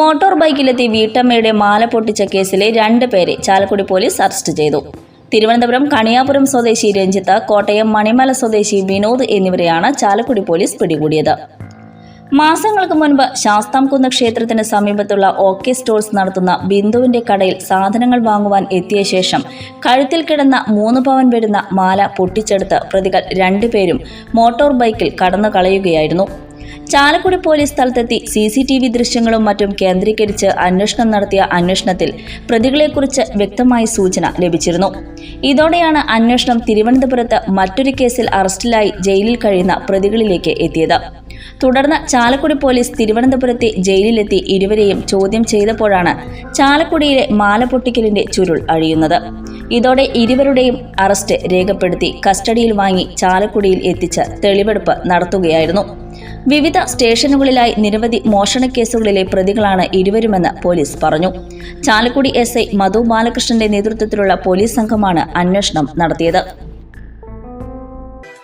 Motor ബൈക്കിലെത്തി വീട്ടമ്മയുടെ മാല പൊട്ടിച്ച കേസിലെ രണ്ട് പേരെ ചാലക്കുടി പോലീസ് അറസ്റ്റ് ചെയ്തു. തിരുവനന്തപുരം കണിയാപുരം സ്വദേശി രഞ്ജിത്ത് കോട്ടയം മണിമല സ്വദേശി വിനോദ് എന്നിവരെയാണ് ചാലക്കുടി പോലീസ് പിടികൂടിയത്. മാസങ്ങൾക്ക് മുൻപ് ശാസ്താംകുന്ന് ക്ഷേത്രത്തിന് സമീപത്തുള്ള ഓക്കെ സ്റ്റോഴ്സ് നടത്തുന്ന ബിന്ദുവിന്റെ കടയിൽ സാധനങ്ങൾ വാങ്ങുവാൻ എത്തിയ ശേഷം കഴുത്തിൽ കിടന്ന മൂന്ന് പവൻ വരുന്ന മാല പൊട്ടിച്ചെടുത്ത് പ്രതികൾ രണ്ടുപേരും മോട്ടോർ ബൈക്കിൽ കടന്നു കളയുകയായിരുന്നു ചാലക്കുടി പോലീസ് സ്ഥലത്തെത്തി സി സി ടി വി ദൃശ്യങ്ങളും മറ്റും കേന്ദ്രീകരിച്ച് അന്വേഷണം നടത്തിയ അന്വേഷണത്തിൽ പ്രതികളെക്കുറിച്ച് വ്യക്തമായ സൂചന ലഭിച്ചിരുന്നു. ഇതോടെയാണ് അന്വേഷണം തിരുവനന്തപുരത്ത് മറ്റൊരു കേസിൽ അറസ്റ്റിലായി ജയിലിൽ കഴിയുന്ന പ്രതികളിലേക്ക് എത്തിയത്. തുടർന്ന് ചാലക്കുടി പോലീസ് തിരുവനന്തപുരത്തെ ജയിലിലെത്തി ഇരുവരെയും ചോദ്യം ചെയ്തപ്പോഴാണ് ചാലക്കുടിയിലെ മാല പൊട്ടിക്കലിന്റെ ചുരുൾ അഴിയുന്നത്. ഇതോടെ ഇരുവരുടെയും അറസ്റ്റ് രേഖപ്പെടുത്തി കസ്റ്റഡിയിൽ വാങ്ങി ചാലക്കുടിയിൽ എത്തിച്ച് തെളിവെടുപ്പ് നടത്തുകയായിരുന്നു. വിവിധ സ്റ്റേഷനുകളിലായി നിരവധി മോഷണ കേസുകളിലെ പ്രതികളാണ് ഇരുവരുമെന്ന് പോലീസ് പറഞ്ഞു. ചാലക്കുടി എസ്ഐ മധു ബാലകൃഷ്ണന്റെ നേതൃത്വത്തിലുള്ള പോലീസ് സംഘമാണ് അന്വേഷണം നടത്തിയത്.